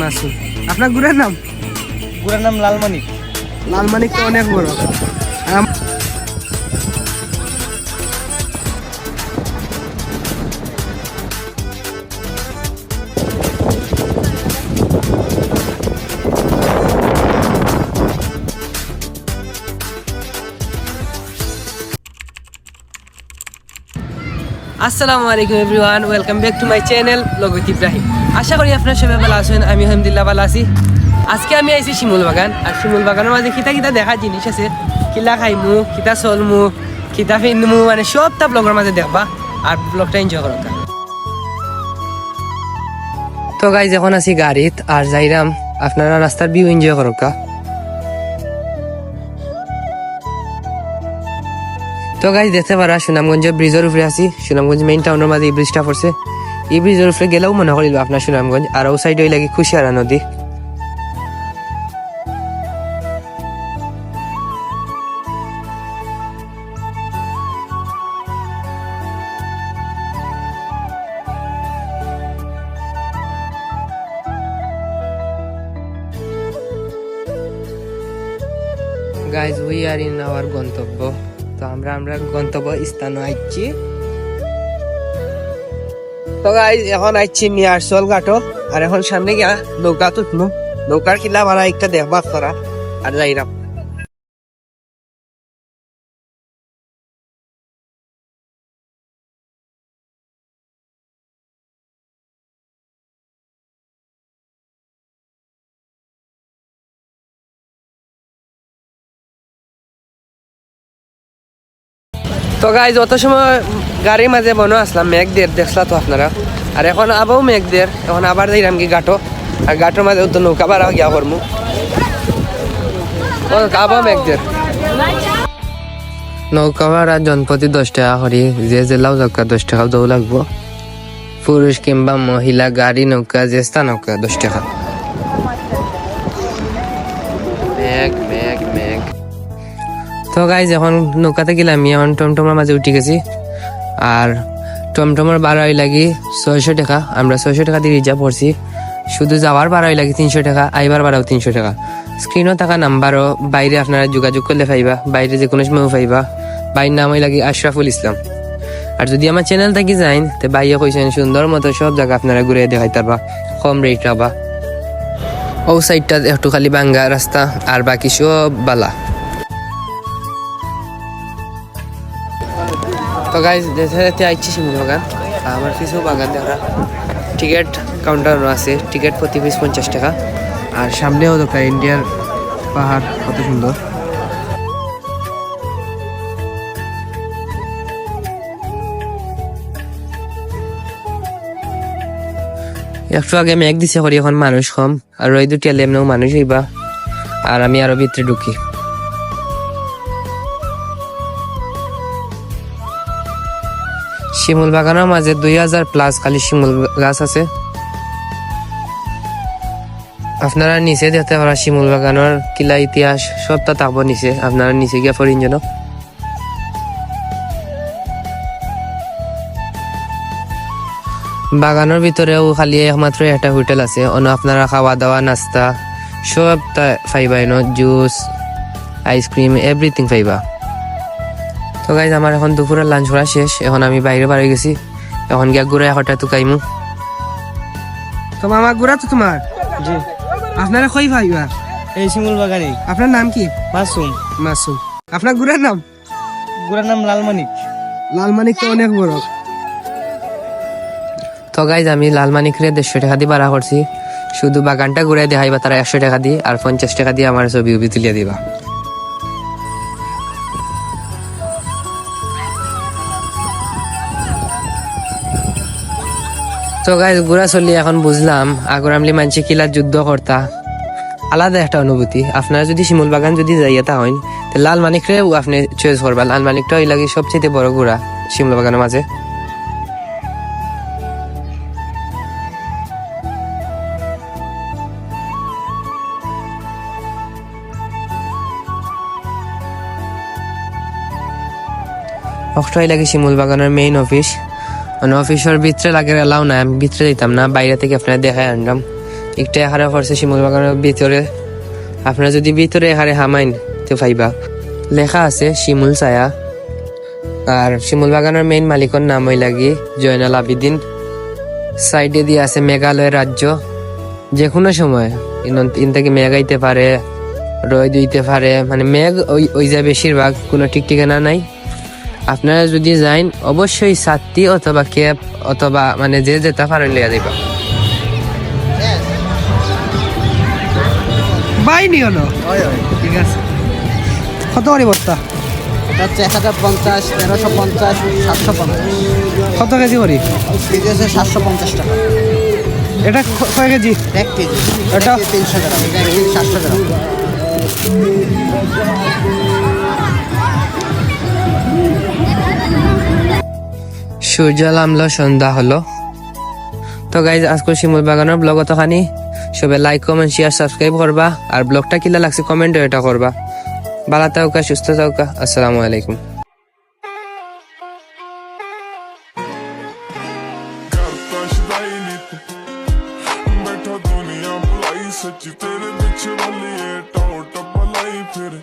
মাসুম আপনার গুড়ের নাম? গুড়ার নাম লালমানিক। লালমানিক তো অনেক বড়। আসসালামু আলাইকুম everyone, welcome back to my channel লগত ইব্রাহিম। আশা করি আপনারা সবাই ভালো আছেন, আমি আলহামদুলিল্লাহ ভালো আছি। আজকে আমি আইছি শিমুল বাগান, আর শিমুল বাগানের মাঝে কিতা কিতা দেখা জিনিস আছে। কিলা খাইমু, কিতা চলমু, কিতা ফিনমু মানে সবটা ব্লগের মাঝে দেখবা, আর ব্লগটা এনজয় করো তো গাইজ এখন আছি গাড়িত, আর যাইরাম, আপনারা রাস্তার ভিউ এনজয় করো তো গাইজ দেখতে পারা সুনামগঞ্জ ব্রিজের উপরে আছি। সুনামগঞ্জ মেইন টাউনের মাঝে এই ব্রিজটা পড়ছে। এই ব্রিজের উপরে গেলেও মনে করিল আপনার সুনামগঞ্জ, আর ও সাইড ওই লাগে খুশিয়ারা নদী। Guys we are in our গন্তব্য। তো আমরা আমরা গন্তব্য স্থানে আইছি। তো এখন আইছি মিয়ারসল ঘাটো আর এখন সামনে গিয়া নৌকা তুটমু। নৌকার কিলা ভাড়া একটা দেখবা করা আর যাইরাম। তো গাইজ অত সময় গাড়ির মাঝে বনো আসলাম মেঘ দের দেখলা তো আপনারা। আর এখন আবাও মেঘ দের এখন আবার যাইরাম কি গাটো আর গাটোর মাঝে তো নৌকা ভাড়া গিয়া করমু আবাও মেঘ দের নৌকা ভাড়া জনপ্রতি দশ টাকা করি যে জেলাও দরকার দশ টাকা দৌ লাগবো। পুরুষ কিংবা মহিলা গাড়ি নৌকা জেস্তা নৌকা দশ টাকা। মেঘ তো গাইজ এখন নৌকাতে গেলাম এখন টমটমের মাঝে উঠে গেছি। আর টমটমের বাড়াই লাগি ছয়শো টাকা, আমরা ছয়শো টাকা দিয়ে রিজার্ভ করছি। শুধু যাওয়ার বাড়াই লাগি তিনশো টাকা, আইবার বাড়াও তিনশো টাকা। স্ক্রিনও থাকা নাম্বারও, বাইরে আপনারা যোগাযোগ করলে পাইবা, বাইরে যে কোনো সময় পাইবা। বাইর নাম হই লাগি আশরাফুল ইসলাম। আর যদি আমার চ্যানেল থাকি যাইন, তে বাইয়ে কইছেন, সুন্দর মতো সব জায়গা আপনারা ঘুরে দেখাই পারবা কম রেট রাবা ও সাইডটা একটু খালি বাঙ্গা রাস্তা, আর বাকি সব বালা। তো গাইজ দেখতে দেখতে আইছি শিমুল বাগান। আমার কিছু বাগান দেখা। টিকিট কাউন্টারও আছে। টিকিট প্রতি পিস পঞ্চাশ টাকা। আর সামনেও দোকান ইন্ডিয়ার পাহাড়, কত সুন্দর। একটু আগে মেঘ দিছে করি এখন মানুষ কম। আর ওই দুটি এমনিও মানুষ হইবা। আর আমি আরও ভিতরে ঢুকি। শিমুল বাগানের মাঝে দুই হাজার প্লাস খালি শিমুল গাছ আছে। আপনারা নিচে দেখতে পারা শিমুল বাগানের কিলা ইতিহাস, সবটা থাকব নিচে, আপনারা নিচে গিয়া ফরিন যেন। বাগানের ভিতরেও খালি একমাত্র একটা হোটেল আছে, অন আপনারা খাওয়া দাওয়া নাস্তা সব ফাইবা এনো, জুস, আইসক্রিম এভরিথিং ফাইবা তো গাইজ আমার এখন দুপুরের লাঞ্চ করা শেষ। এখন আমি বাইরে বাড়ি গেছি। এখন গিয়া ঘুরে হঠাৎ তুকাইমু তো মামা ঘুরা তো তোমার জি। আপনারা কই ভাইবা এই শিমুল বাগানে আপনার নাম কি? মাসুম মাসুম আপনার গুড়ের নাম? গুড়ার নাম লালমানিক লালমানিক তো অনেক বড়। তো গাইজ আমি লালমানিক রে দেড়শো টাকা দিয়ে ভাড়া করছি শুধু বাগানটা ঘুরে দেখাইবা তারা একশো টাকা দিয়ে আর পঞ্চাশ টাকা দিয়ে আমার ছবি উবি তুলিয়ে দিবা। তো গাইজ গুড়া চলি এখন বুঝলাম আগর আমলি মানছি কিলা যুদ্ধ করতা আলাদা একটা অনুভূতি। আপনারা যদি শিমুল বাগান যদি যাইয়া হইন, তো লাল মানিকরে আপনি চয়েস করবা লাল মানিকটা ওই লাগে সবচেয়ে বড় ঘোড়া শিমুল বাগানের মাঝে অক্টোই লাগে শিমুল বাগানের মেইন অফিস মানে অফিসের ভিতরে লাগে এলাও না আমি ভিতরে দিতাম না, বাইরে থেকে আপনারা দেখায় আনলাম একটা এখানে পড়ছে শিমুল বাগানের ভিতরে। আপনারা যদি ভিতরে এখানে হামাইন, তো পাইবা। লেখা আছে, শিমুল ছায়া। আর শিমুল বাগানের মেইন মালিকের নাম ওই লাগি, জয়নাল আবিদিন। সাইডে দিয়ে আছে মেঘালয় রাজ্য। যে কোনো সময় ইন থেকে মেঘ আইতে পারে রয় দিতে পারে মানে মেঘ ওই ওই যা বেশিরভাগ, কোনো ঠিক ঠিকানা নাই। আপনারা যদি যাইন অবশ্যই সাতটি অথবা ক্যাব অথবা মানে যে যেতে পারেন লিয়া দিবা বাইনি হলো ঠিক আছে। কত করে বস্তা? এটা হচ্ছে এক হাজার পঞ্চাশ তেরোশো পঞ্চাশ সাতশো পঞ্চাশ। কত কেজি করি? কেজি হচ্ছে সাতশো পঞ্চাশ টাকা। এটা কয় কেজি? এক কেজি। এটা? এটা তিনশো গ্রাম। এটা সাতশো গ্রাম। সূর্য নামলো সন্ধ্যা হলো তো গাইজ আজকে শিমুল বাগানের ব্লগ অতখানি সবাই লাইক কমেন্ট শেয়ার সাবস্ক্রাইব করবা আর ব্লগটা কিলা লাগছে কমেন্ট এটা করবা ভালো থাকা সুস্থ থাকা আসসালামু আলাইকুম ਕਰਤਾ ਸ਼ਦਾਈ ਨੀ ਤੂੰ ਬੈਠਾ ਦੁਨੀਆ ਭੁਲਾਈ ਸੱਚੀ ਤੇਰੇ ਪਿੱਛੇ ਵਾਲੀ ਏ ਟੌਟ ਪਲਾਈ ਫਿਰ